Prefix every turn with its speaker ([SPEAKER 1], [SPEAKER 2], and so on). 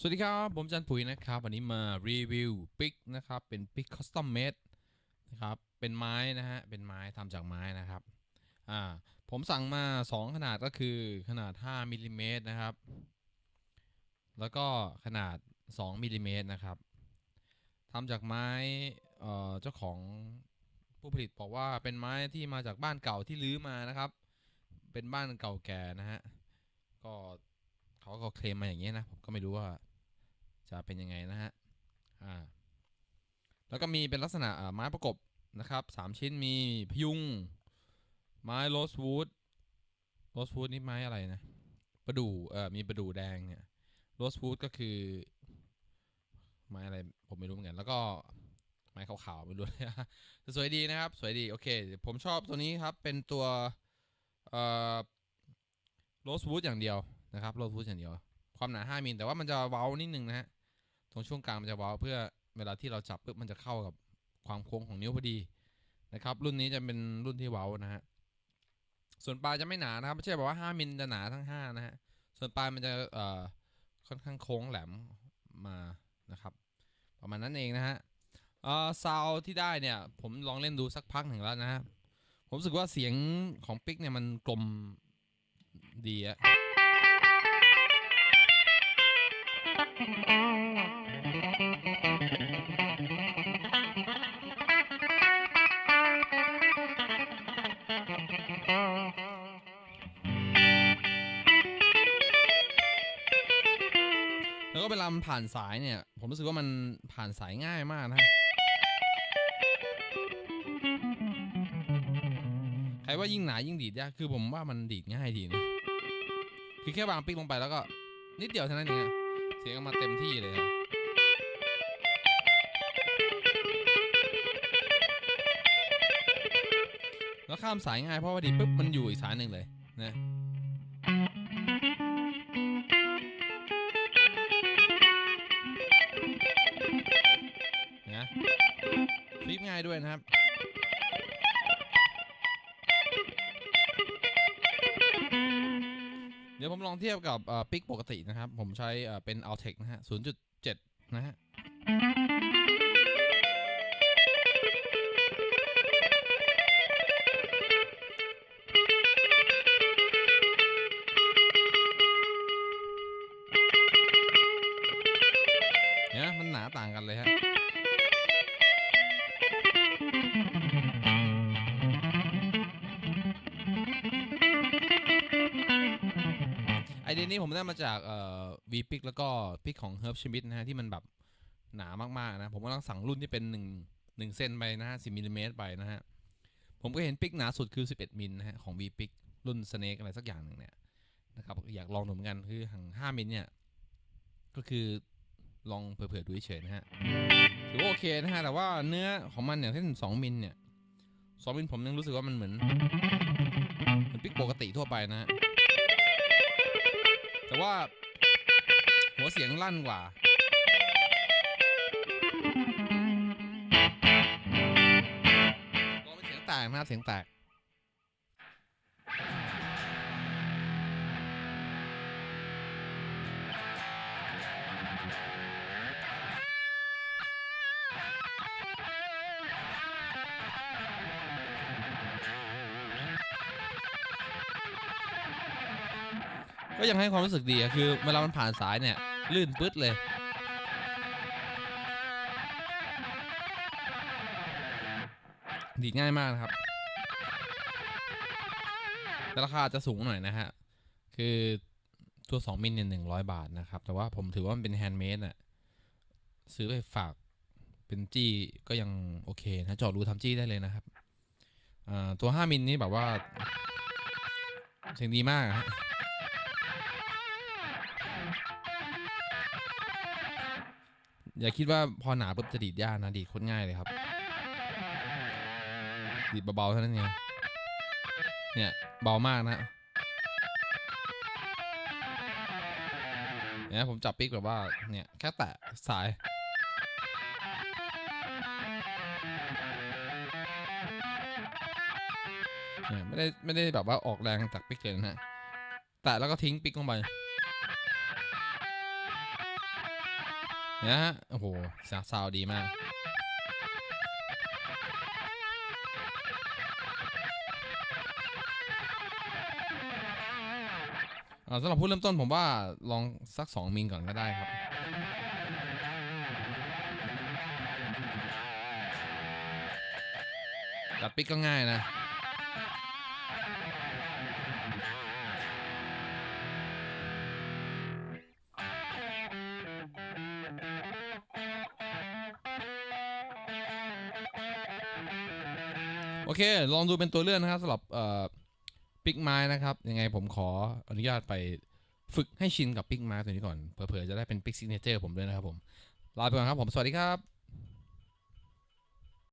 [SPEAKER 1] สวัสดีครับ ผมจันปุ๋ยนะครับ วันนี้มารีวิวปิกนะครับ เป็นปิกคัสตอมเมดนะครับ เป็นไม้นะฮะ เป็นไม้ทำจากไม้นะครับ อ่า ผมสั่งมา 2 ขนาดก็คือขนาด 5มิลลิเมตรนะครับ แล้วก็ขนาด 2มิลลิเมตรนะครับทำจากไม้ เอ่อ เจ้าของผู้ผลิตบอกว่าเป็นไม้ที่มาจากบ้านเก่าที่รื้อมานะครับ เป็นบ้านเก่าแก่นะฮะ ก็เขาก็เคลมมาอย่างนี้นะ ผมก็ไม่รู้ว่า จะเป็นยังไงนะฮะอ่าแล้วก็มีเป็นลักษณะอ่าไม้ประกบนะครับสามชิ้นมีพยุง ไม้โรสวูดโรสวูดนี่ไม้อะไรนะประดู่เอ่อมีประดู่แดงเนี่ยโรสวูดก็คือ ไม้อะไรผมไม่รู้เหมือนกัน แล้วก็ไม้ขาวๆไม่รู้แต่สวยดีนะครับ สวยดี โอเค ผมชอบตัวนี้ครับ เป็นตัวเอ่อโรสวูดอย่างเดียวนะครับโรสวูดอย่างเดียว ความหนา 5มิลแต่ว่ามันจะเว้านิดนึงนะฮะ รงช่วงกลางมันจะเว้าเพื่อเวลาที่เราจับปุ๊บมันจะเข้ากับความโค้งของนิ้วพอดีนะครับ รุ่นนี้จะเป็นรุ่นที่เว้านะฮะส่วนปลายจะไม่หนานะครับไม่ใช่บอกว่า 5มิลจะหนาทั้ง 5 นะฮะส่วนปลายมันจะเอ่อค่อนข้างโค้งแหลมมานะครับ ประมาณนั้นเองนะฮะเอ่อซาวที่ได้เนี่ยผมลองเล่นดูสักพักหนึ่งแล้วนะฮะผมรู้สึกว่าเสียงของปิกเนี่ยมันกลมดีอะ แล้วก็เวลามันผ่านสายเนี่ย ผมรู้สึกว่ามันผ่านสายง่ายมากนะใครว่ายิ่งหนายิ่งดีดยากคือผมว่ามันดีดง่ายดีนะคือแค่วางปิ๊กลงไปแล้วก็ นิดเดียวเท่านั้นเองเสียงออกมาเต็มที่เลยฮะ แล้วข้ามสายง่ายเพราะว่าดีดปุ๊บมันอยู่อีกสายหนึ่งเลยนะนะฟลิปง่ายด้วยนะครับเดี๋ยวผมลองเทียบกับปิกปกตินะครับ ผมใช้เอ่อเป็น Altec นะฮะ 0.7 นะฮะ เนี่ยมันหนาต่างกันเลยฮะไอเดียนี้ผมได้มาจากเอ่อวีพิกแล้วก็พิกของ Herb Schmidt นะฮะ ที่มันแบบหนามากๆนะ ผมกำลังสั่งรุ่นที่เป็น1 1เซนไปนะฮะ10มิลลิเมตรไปนะฮะ ผมก็เห็นปิกหนาสุดคือ 11 มิลนะฮะ ของ V พิกรุ่น Snake อะไรสักอย่างหนึ่งเนี่ยนะครับ อยากลองดูเหมือนกันคือห่าง5มิลเนี่ย ก็คือ ลองเผื่อๆดูเฉยนะฮะถือว่าโอเคนะฮะ แต่ว่าเนื้อของมันเนี่ยเช่น2มิลเนี่ย2มิลผมยังรู้สึกว่ามันเหมือนเหมือนปิกปกติทั่วไปนะฮะ แต่ว่าหัวเสียงลั่นกว่าก็เป็นเสียงแตกนะครับเสียงแตก ก็ยังให้ความรู้สึกดีอะคือเวลามันผ่านสายเนี่ย ลื่นปึ๊ดเลย ดีดง่ายมากนะครับ แต่ราคาจะสูงหน่อยนะฮะ คือตัว 2 มิลเนี่ยหนึ่งร้อยบาทนะครับ แต่ว่าผมถือว่ามันเป็นแฮนด์เมดอะซื้อไปฝากเป็นจี้ก็ยังโอเคนะจอดรูทำจี้ได้เลยนะครับ ตัว 5 มิลนี่แบบว่าเสียงดีมากฮะ อย่าคิดว่าพอหนาปุ๊บจะดีดยากนะดีดโคตรง่ายเลยครับ ดีดเบาๆเท่านั้นเองเนี่ยเบามากนะเนี่ยผมจับปิกแบบว่าเนี่ยแค่แตะสายเนี่ยไม่ได้ไม่ได้แบบว่าออกแรงจากปิกเลยนะฮะแตะแล้วก็ทิ้งปิกลงไป นะฮะโอ้โหซาซาวดีมากอ่าสำหรับผู้เริ่มต้นผมว่าลองสัก 2 มิลก่อนก็ได้ครับ ตัดปิกก็ง่ายนะ โอเค ลองดูเป็นตัวเลือกนะครับสำหรับเอ่อปิกไม้นะครับ ยังไงผมขออนุญาตไปฝึกให้ชินกับปิกไม้ตัวนี้ก่อนเผื่อๆจะได้เป็นปิกซิกเนเจอร์ผมด้วยนะครับผม ลาไปก่อนครับผม สวัสดีครับ